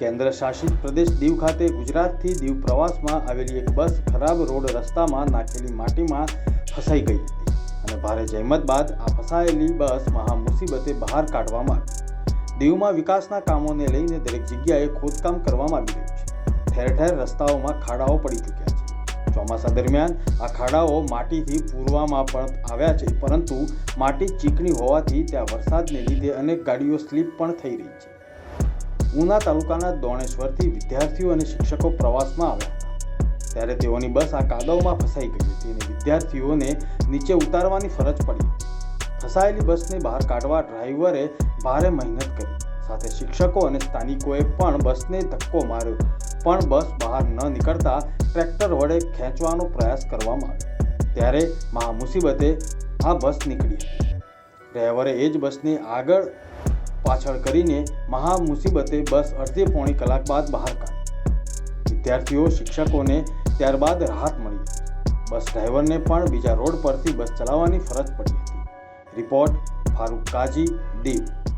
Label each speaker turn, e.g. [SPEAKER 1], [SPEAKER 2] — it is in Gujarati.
[SPEAKER 1] કેન્દ્ર શાસિત પ્રદેશ દીવ ખાતે ગુજરાતથી દીવ પ્રવાસમાં આવેલી એક બસ ખરાબ રોડ રસ્તામાં નાખેલી માટીમાં ફસાઈ ગઈ હતી. અને ભારે જહેમત બાદ આ ફસાયેલી બસ મહા મુસીબતે બહાર કાઢવામાં આવી. દીવમાં વિકાસના કામોને લઈને દરેક જગ્યાએ ખોદકામ કરવામાં આવી રહ્યું છે. ઠેર ઠેર રસ્તાઓમાં ખાડાઓ પડી ચૂક્યા છે. ચોમાસા દરમિયાન આ ખાડાઓ માટીથી પૂરવામાં પણ આવ્યા છે, પરંતુ માટી ચીકણી હોવાથી ત્યાં વરસાદને લીધે અનેક ગાડીઓ સ્લીપ પણ થઈ રહી છે. ઉના તાલુકાના દોણેશ્વરથી વિદ્યાર્થીઓ અને શિક્ષકો પ્રવાસમાં આવ્યા. હતા ત્યારે તેઓની બસ આ કાદવમાં ફસાઈ ગઈ હતી અને વિદ્યાર્થીઓને નીચે ઉતારવાની ફરજ પડી. ફસાયેલી બસને બહાર કાઢવા ડ્રાઈવરે ભારે મહેનત કરી. સાથે શિક્ષકો અને સ્થાનિકોએ પણ બસને ધક્કો માર્યો. પણ બસ બહાર ન નીકળતા ટ્રેક્ટર વડે ખેંચવાનો પ્રયાસ કરવામાં આવ્યો. ત્યારે મહા મુસીબતે આ બસ નીકળી. ડ્રાઈવરે એ જ બસને આગળ પાછળ કરીને મહા મુસીબતે બસ અડધી પોણી કલાક બાદ બહાર કાઢી વિદ્યાર્થીઓ, શિક્ષકોને ત્યારબાદ રાહત મળી. બસ ડ્રાઈવરને પણ બીજા રોડ પરથી બસ ચલાવવાની ફરજ પડી હતી. રિપોર્ટ ફારૂક કાજી દીવ